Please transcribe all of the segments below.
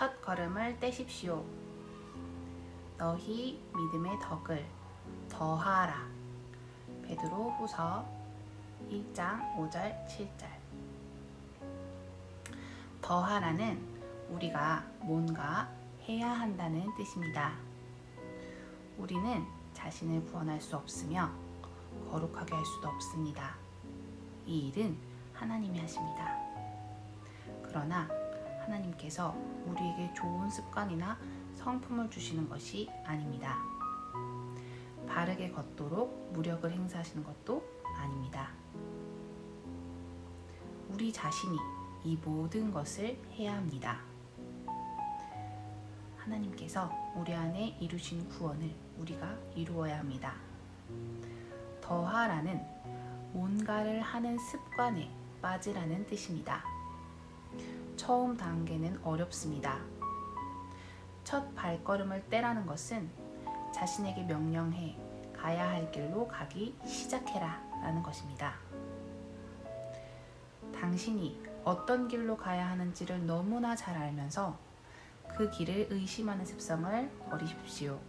첫 걸음을 떼십시오. 너희 믿음의 덕을 더하라. 베드로 후서 1장 5절 7절. 더하라는 우리가 뭔가 해야 한다는 뜻입니다. 우리는 자신을 구원할 수 없으며 거룩하게 할 수도 없습니다. 이 일은 하나님이 하십니다. 그러나 하나님께서 우리에게 좋은 습관이나 성품을 주시는 것이 아닙니다. 바르게 걷도록 무력을 행사하시는 것도 아닙니다. 우리 자신이 이 모든 것을 해야 합니다. 하나님께서 우리 안에 이루신 구원을 우리가 이루어야 합니다. 더하라는 뭔가를 하는 습관에 빠지라는 뜻입니다. 처음 단계는 어렵습니다. 첫 발걸음을 떼라는 것은 자신에게 명령해 가야 할 길로 가기 시작해라 라는 것입니다. 당신이 어떤 길로 가야 하는지를 너무나 잘 알면서 그 길을 의심하는 습성을 버리십시오.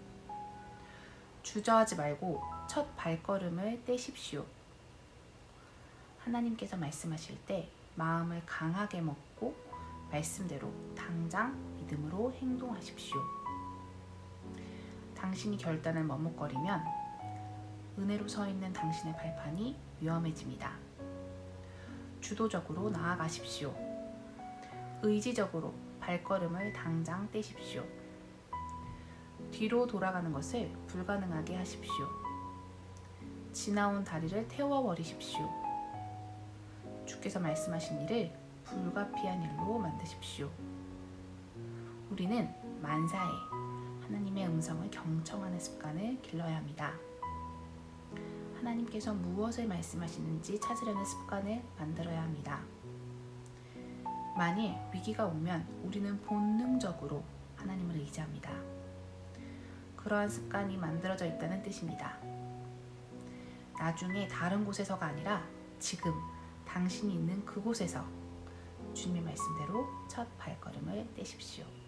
주저하지 말고 첫 발걸음을 떼십시오. 하나님께서 말씀하실 때 마음을 강하게 먹고 말씀대로 당장 믿음으로 행동하십시오. 당신이 결단을 머뭇거리면 은혜로 서 있는 당신의 발판이 위험해집니다. 주도적으로 나아가십시오. 의지적으로 발걸음을 당장 떼십시오. 뒤로 돌아가는 것을 불가능하게 하십시오. 지나온 다리를 태워버리십시오. 주께서 말씀하신 일을 불가피한 일로 만드십시오. 우리는 만사에 하나님의 음성을 경청하는 습관을 길러야 합니다. 하나님께서 무엇을 말씀하시는지 찾으려는 습관을 만들어야 합니다. 만일 위기가 오면 우리는 본능적으로 하나님을 의지합니다. 그러한 습관이 만들어져 있다는 뜻입니다. 나중에 다른 곳에서가 아니라 지금 당신이 있는 그곳에서 주님의 말씀대로 첫 발걸음을 떼십시오.